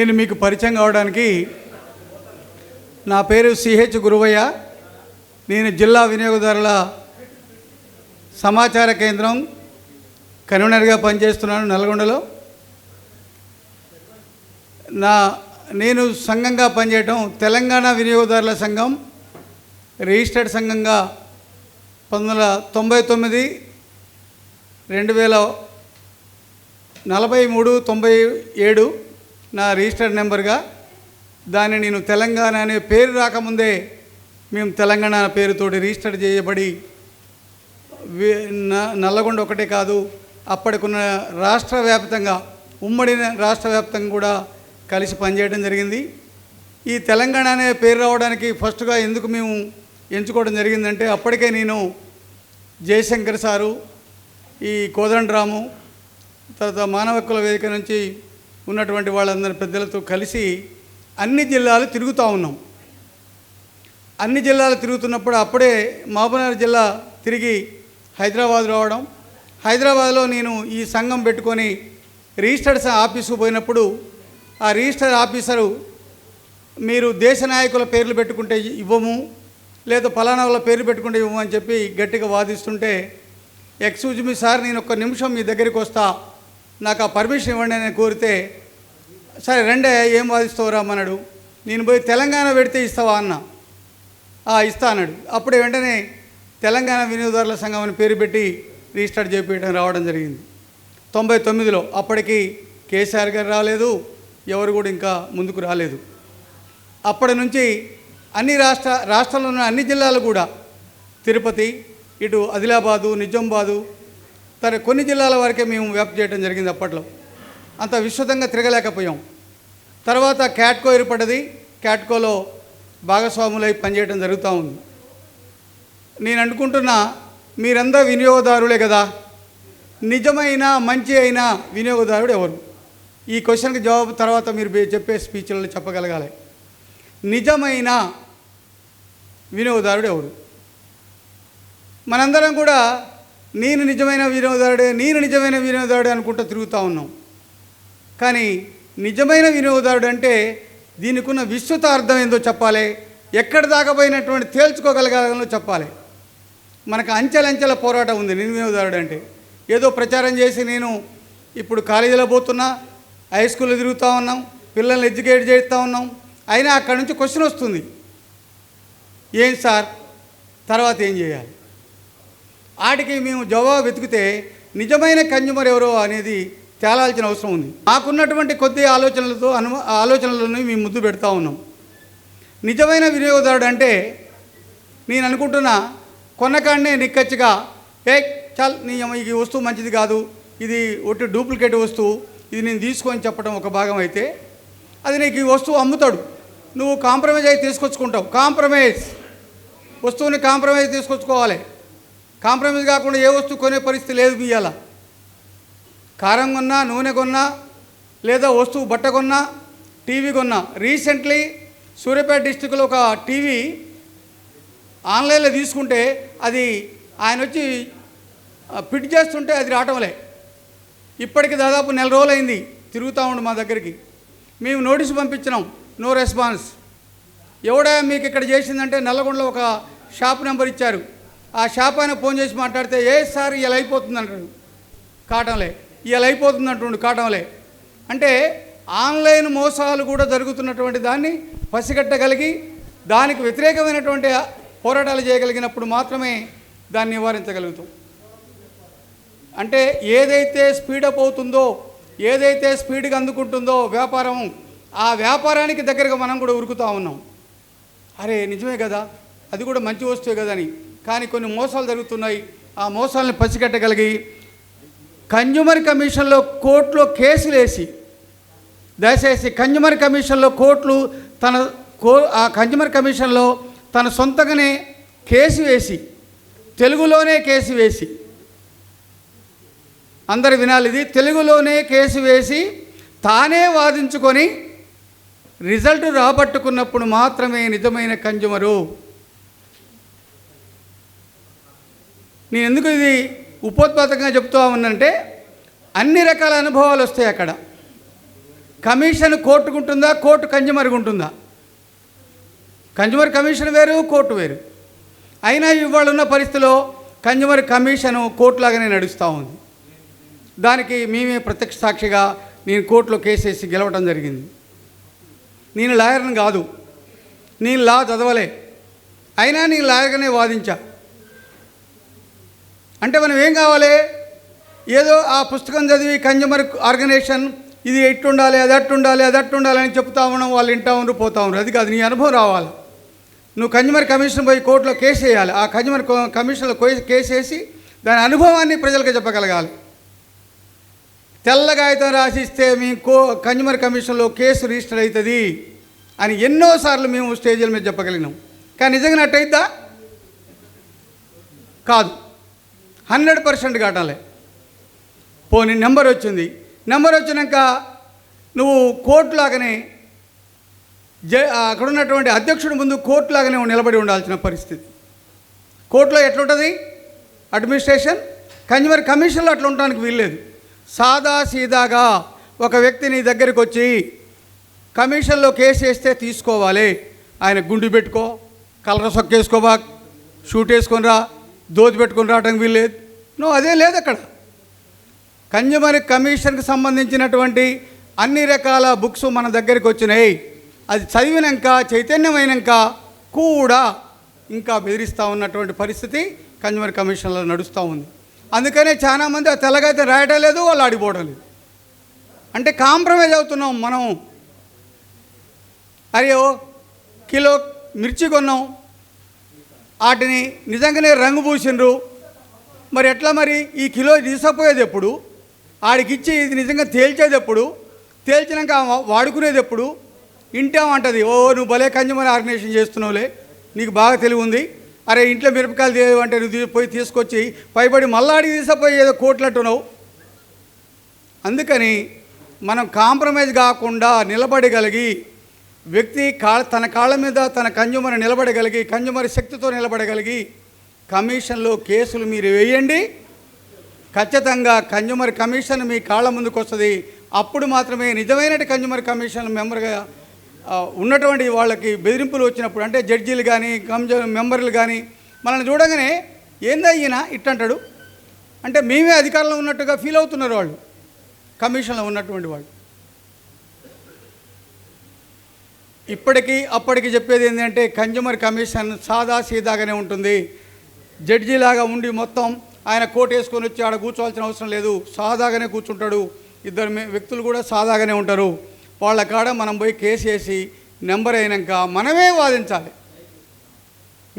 నేను మీకు పరిచయం కావడానికి నా పేరు సిహెచ్ గురువయ్య. నేను జిల్లా వినియోగదారుల సమాచార కేంద్రం కన్వీనర్గా పనిచేస్తున్నాను నల్గొండలో. నా నేను సంఘంగా పనిచేయటం తెలంగాణ వినియోగదారుల సంఘం రిజిస్టర్డ్ సంఘంగా పంతొమ్మిది వందల తొంభై తొమ్మిది రెండు వేల నలభై మూడు తొంభై ఏడు నా రిజిస్టర్డ్ నెంబర్గా దాన్ని నేను తెలంగాణ అనే పేరు రాకముందే మేము తెలంగాణ పేరుతోటి రిజిస్టర్ చేయబడి నల్లగొండ ఒకటే కాదు అప్పటికున్న రాష్ట్ర వ్యాప్తంగా ఉమ్మడి రాష్ట్ర వ్యాప్తంగా కూడా కలిసి పనిచేయడం జరిగింది. ఈ తెలంగాణ అనే పేరు రావడానికి ఫస్ట్గా ఎందుకు మేము ఎంచుకోవడం జరిగిందంటే అప్పటికే నేను జయశంకర్ సారు ఈ కోదండరాము తర్వాత మానవ హక్కుల వేదిక నుంచి ఉన్నటువంటి వాళ్ళందరి పెద్దలతో కలిసి అన్ని జిల్లాలు తిరుగుతూ ఉన్నాం. అన్ని జిల్లాలు తిరుగుతున్నప్పుడు అప్పుడే మహబూబ్నగర్ జిల్లా తిరిగి హైదరాబాద్ రావడం. హైదరాబాద్లో నేను ఈ సంఘం పెట్టుకొని రిజిస్టర్డ్ ఆఫీసుకు పోయినప్పుడు ఆ రిజిస్టర్ ఆఫీసరు మీరు దేశ నాయకుల పేర్లు పెట్టుకుంటే ఇవ్వము లేదా ఫలానా వాళ్ళ పేర్లు పెట్టుకుంటే ఇవ్వము అని చెప్పి గట్టిగా వాదిస్తుంటే ఎక్స్క్యూజ్ మీ సార్ నేను ఒక్క నిమిషం మీ దగ్గరికి వస్తా. నాకు ఆ పర్మిషన్ ఇవ్వండి అని కోరితే సరే రెండే ఏం వాదిస్తావురా అన్నాడు. నేను పోయి తెలంగాణ పెడితే ఇస్తావా అన్న. ఇస్తా అన్నాడు. అప్పుడే వెంటనే తెలంగాణ వినియోగదారుల సంఘం అని పేరు పెట్టి రిజిస్టర్ చేపించడం రావడం జరిగింది. తొంభై తొమ్మిదిలో అప్పటికి కేసీఆర్ గారు రాలేదు ఎవరు కూడా ఇంకా ముందుకు రాలేదు. అప్పటి నుంచి అన్ని రాష్ట్ర రాష్ట్రంలో ఉన్న అన్ని జిల్లాలు కూడా తిరుపతి ఇటు ఆదిలాబాదు నిజామాబాదు తన కొన్ని జిల్లాల వరకే మేము వ్యాప్తి చేయడం జరిగింది అప్పట్లో. అంత విస్తృతంగా తిరగలేకపోయాం. తర్వాత క్యాట్కో ఏర్పడ్డది. క్యాట్కోలో భాగస్వాములై పనిచేయడం జరుగుతూ ఉంది. నేను అనుకుంటున్నా మీరందరూ వినియోగదారులే కదా. నిజమైన మంచి అయిన వినియోగదారుడు ఎవరు? ఈ క్వశ్చన్కి జవాబు తర్వాత మీరు చెప్పే స్పీచ్లలో చెప్పగలగాలి. నిజమైన వినియోగదారుడు ఎవరు? మనందరం కూడా నేను నిజమైన వినియోగదారుడే నేను నిజమైన వినియోగదారుడే అనుకుంటూ తిరుగుతూ ఉన్నాం. కానీ నిజమైన వినియోగదారుడు అంటే దీనికి ఉన్న విస్తృత అర్థం ఏందో చెప్పాలి. ఎక్కడ దాకపోయినటువంటి తేల్చుకోగలగాలో చెప్పాలి. మనకు అంచెలంచెల పోరాటం ఉంది నేను వినియోగదారుడు అంటే ఏదో ప్రచారం చేసి నేను ఇప్పుడు కాలేజీలో పోతున్నా హై స్కూల్లో తిరుగుతూ ఉన్నాం పిల్లల్ని ఎడ్యుకేట్ చేస్తూ ఉన్నాం అయినా అక్కడి నుంచి క్వశ్చన్ వస్తుంది. ఏం సార్? తర్వాత ఏం చేయాలి? వాటికి మేము జవాబు వెతికితే నిజమైన కన్జ్యూమర్ ఎవరో అనేది తేలాల్సిన అవసరం ఉంది. మాకున్నటువంటి కొద్ది ఆలోచనలతో అను ఆలోచనలను మేము ముద్దు పెడతా ఉన్నాం. నిజమైన వినియోగదారుడు అంటే నేను అనుకుంటున్నా కొన్నకాడనే నిక్కచ్చిగా ఏ చాల్ నీ ఈ వస్తువు మంచిది కాదు. ఇది ఒట్టి డూప్లికేట్ వస్తువు. ఇది నేను తీసుకొని చెప్పడం ఒక భాగం అయితే అది నీకు ఈ వస్తువు అమ్ముతాడు. నువ్వు కాంప్రమైజ్ అయి తీసుకొచ్చుకుంటావు. కాంప్రమైజ్. వస్తువుని కాంప్రమైజ్ తీసుకొచ్చుకోవాలి. కాంప్రమైజ్ కాకుండా ఏ వస్తువు కొనే పరిస్థితి లేదు బియ్యాల కారం కొన్నా నూనె కొన్నా లేదా వస్తువు బట్ట కొన్నా టీవీ కొన్నా. రీసెంట్లీ సూర్యాపేట డిస్టిక్లో ఒక టీవీ ఆన్లైన్లో తీసుకుంటే అది ఆయన వచ్చి ఫిట్ చేస్తుంటే అది రావటంలే ఇప్పటికి దాదాపు నెల రోజులైంది తిరుగుతూ ఉండు మా దగ్గరికి. మేము నోటీసు పంపించినాం నో రెస్పాన్స్. ఎవడా మీకు ఇక్కడ చేసిందంటే నల్లగొండలో ఒక షాప్ నెంబర్ ఇచ్చారు. ఆ షాప్ ఆయన ఫోన్ చేసి మాట్లాడితే ఏ సార్ ఇలా అయిపోతుంది అంటాడు కాటంలే ఇలా అయిపోతుంది కాటంలే. అంటే ఆన్లైన్ మోసాలు కూడా జరుగుతున్నటువంటి దాన్ని పసిగట్టగలిగి దానికి వ్యతిరేకమైనటువంటి పోరాటాలు చేయగలిగినప్పుడు మాత్రమే దాన్ని నివారించగలుగుతాం. అంటే ఏదైతే స్పీడప్ అవుతుందో ఏదైతే స్పీడ్గా అందుకుంటుందో వ్యాపారం ఆ వ్యాపారానికి దగ్గరగా మనం కూడా ఉరుకుతూ ఉన్నాం. అరే నిజమే కదా అది కూడా మంచి వస్తువు కదా అని. కానీ కొన్ని మోసాలు జరుగుతున్నాయి ఆ మోసాలను పసిగట్టగలిగి కన్జ్యూమర్ కమిషన్లో కోర్టులో కేసులు వేసి దయచేసి కన్జ్యూమర్ కమిషన్లో కోర్టులు తన కో ఆ కన్జ్యూమర్ కమిషన్లో తన సొంతగానే కేసు వేసి తెలుగులోనే కేసు వేసి అందరు వినాలి ఇది తెలుగులోనే కేసు వేసి తానే వాదించుకొని రిజల్ట్ రాబట్టుకున్నప్పుడు మాత్రమే నిజమైన కన్జ్యూమరు నేను ఎందుకు ఇది ఉపోత్పాదకంగా చెప్తూ ఉందంటే అన్ని రకాల అనుభవాలు వస్తాయి అక్కడ. కమిషన్ కోర్టుకుంటుందా కోర్టు కన్జ్యూమర్కి ఉంటుందా? కన్జ్యూమర్ కమిషన్ వేరు కోర్టు వేరు. అయినా ఇవాళ ఉన్న పరిస్థితిలో కన్జ్యూమర్ కమిషను కోర్టులాగానే నడుస్తూ ఉంది. దానికి మేమే ప్రత్యక్ష సాక్షిగా నేను కోర్టులో కేసేసి గెలవటం గెలవడం జరిగింది. నేను లాయర్ని కాదు నేను లా చదవలే. అయినా నేను లాయర్గానే వాదించా. అంటే మనం ఏం కావాలి? ఏదో ఆ పుస్తకం చదివి కన్జ్యూమర్ ఆర్గనైజేషన్ ఇది ఎట్టుండాలి అది అట్టుండాలి అది అట్టుండాలి అని చెప్తా ఉన్నాం వాళ్ళు వింటా ఉన్నారు పోతా ఉన్నారు అది కాదు నీ అనుభవం రావాలి. నువ్వు కన్జ్యూమర్ కమిషన్ పోయి కోర్టులో కేసు వేయాలి. ఆ కన్జ్యూమర్ కో- కమిషన్లో కేసు వేసి దాని అనుభవాన్ని ప్రజలకు చెప్పగలగాలి. తెల్ల కాగితం రాసిస్తే మీ కో కన్జ్యూమర్ కమిషన్లో కేసు రిజిస్టర్ అవుతుంది అని ఎన్నోసార్లు మేము స్టేజీల మీద చెప్పగలిగినాం. కానీ నిజంగా నట్టయిద్దా? కాదు. హండ్రెడ్ పర్సెంట్ కట్టాలి పోనీ నెంబర్ వచ్చింది. నెంబర్ వచ్చినాక నువ్వు కోర్టులాగానే జ అక్కడ ఉన్నటువంటి అధ్యక్షుడి ముందు కోర్టు లాగానే నిలబడి ఉండాల్సిన పరిస్థితి. కోర్టులో ఎట్లుంటుంది? అడ్మినిస్ట్రేషన్? కన్జ్యూమర్ కమిషన్లో అట్లా ఉండడానికి వీల్లేదు. సాదా సీదాగా ఒక వ్యక్తి నీ దగ్గరికి వచ్చి కమిషన్లో కేసు వేస్తే తీసుకోవాలి. ఆయన గుండు పెట్టుకో కలర్ సొక్కేసుకోబా షూట్ వేసుకొని రా. దోతి పెట్టుకుని రావడానికి వీల్లేదు నువ్వు అదే లేదు అక్కడ. కన్జ్యూమర్ కమిషన్కి సంబంధించినటువంటి అన్ని రకాల బుక్స్ మన దగ్గరికి వచ్చినాయి. అది చదివినాక చైతన్యమైనాక కూడా ఇంకా బెదిరిస్తూ ఉన్నటువంటి పరిస్థితి కన్జ్యూమర్ కమిషన్లో నడుస్తూ ఉంది. అందుకనే చాలామంది ఆ తెల్లగైతే రాయటం లేదు వాళ్ళు ఆడిపోవడం లేదు. అంటే కాంప్రమైజ్ అవుతున్నాం మనం. అయ్యో కిలో మిర్చి కొన్నాం. వాటిని నిజంగానే రంగు పూసిండ్రు. మరి ఎట్లా మరి? ఈ కిలో తీసుకుపోయేది ఎప్పుడు? ఆడికి ఇచ్చి ఇది నిజంగా తేల్చేది ఎప్పుడు? తేల్చినాక వాడుకునేది ఎప్పుడు? ఇంటేమంటది ఓ నువ్వు భలే కన్జ్యూమర్ ఆర్గనైజేషన్ చేస్తున్నావులే నీకు బాగా తెలివి ఉంది. అరే ఇంట్లో మిరపకాయలు తేవంటే నువ్వు పోయి తీసుకొచ్చి పైబడి మళ్ళాడికి తీసుకుపోయి ఏదో కోట్లట్టున్నావు అందుకని మనం కాంప్రమైజ్ కాకుండా నిలబడగలిగి వ్యక్తి కాళ్ళ తన కాళ్ళ మీద తన కన్జ్యూమర్ నిలబడగలిగి కన్జ్యూమర్ శక్తితో నిలబడగలిగి కమిషన్లో కేసులు మీరు వేయండి. ఖచ్చితంగా కన్జ్యూమర్ కమిషన్ మీ కాళ్ళ ముందుకు వస్తుంది అప్పుడు మాత్రమే నిజమైన కన్జ్యూమర్ కమిషన్ మెంబర్గా ఉన్నటువంటి వాళ్ళకి బెదిరింపులు వచ్చినప్పుడు అంటే జడ్జీలు కానీ కమ్జ మెంబర్లు కానీ మనల్ని చూడగానే ఏందా ఈయన ఇట్టంటాడు? అంటే మేమే అధికారంలో ఉన్నట్టుగా ఫీల్ అవుతున్నారు వాళ్ళు. కమిషన్లో ఉన్నటువంటి వాళ్ళు. ఇప్పటికీ అప్పటికి చెప్పేది ఏంటంటే కన్జ్యూమర్ కమిషన్ సాదా సీదాగానే ఉంటుంది. జడ్జిలాగా ఉండి మొత్తం ఆయన కోట్ వేసుకొని వచ్చి ఆడ కూర్చోవాల్సిన అవసరం లేదు. సాదాగానే కూర్చుంటాడు. ఇద్దరు వ్యక్తులు కూడా సాదాగానే ఉంటారు. వాళ్ళ కాడ మనం పోయి కేసు వేసి నెంబర్ అయినాక మనమే వాదించాలి.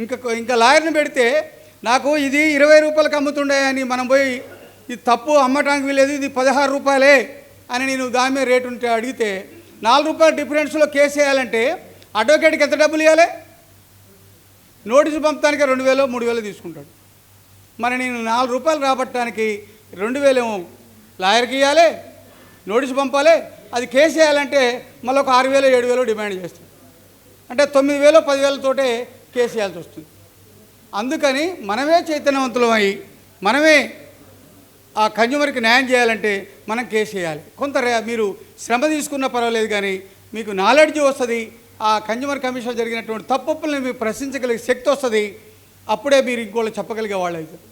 ఇంకా ఇంకా లాయర్ని పెడితే నాకు ఇది ఇరవై రూపాయలకు అమ్ముతుండే అని మనం పోయి ఇది తప్పు అమ్మటానికి వీలేదు ఇది పదహారు రూపాయలే అని నేను దాని మీద రేటు ఉంటే అడిగితే నాలుగు రూపాయల డిఫరెన్స్లో కేసు వేయాలంటే అడ్వకేట్కి ఎంత డబ్బులు ఇవ్వాలి? నోటీసు పంపడానికి రెండు వేలు మూడు వేలు తీసుకుంటాడు. మరి నేను నాలుగు రూపాయలు రాబట్టడానికి రెండు వేలేమో లాయర్కి ఇవ్వాలి నోటీసు పంపాలి అది కేసు వేయాలంటే మళ్ళీ ఒక ఆరు వేలు ఏడు వేలు డిమాండ్ చేస్తాడు. అంటే తొమ్మిది వేలు పదివేలతోటే కేసు వేయాల్సి వస్తుంది. అందుకని మనమే చైతన్యవంతులమై మనమే ఆ కన్జ్యూమర్కి న్యాయం చేయాలంటే మనం కేసు చేయాలి. కొంత రే- మీరు శ్రమ తీసుకున్న పర్వాలేదు కానీ మీకు నాలెడ్జ్ వస్తుంది ఆ కన్జ్యూమర్ కమిషన్ జరిగినటువంటి తప్పుల్ని మీరు ప్రశ్నించగలిగే శక్తి వస్తుంది అప్పుడే మీరు ఇంకోళ్ళు చెప్పగలిగే వాళ్ళు అవుతారు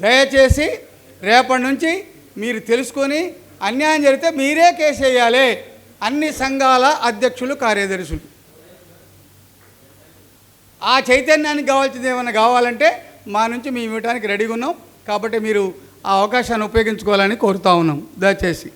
దయచేసి రేపటి నుంచి మీరు తెలుసుకొని అన్యాయం జరిగితే మీరే కేసు వేయాలి అన్ని సంఘాల అధ్యక్షులు కార్యదర్శులు. ఆ చైతన్యానికి కావాల్సింది ఏమైనా కావాలంటే మా నుంచి మేము ఇవ్వడానికి రెడీగా ఉన్నాం. కాబట్టి మీరు ఆ అవకాశాన్ని ఉపయోగించుకోవాలని కోరుతా ఉన్నాం. దయచేసి.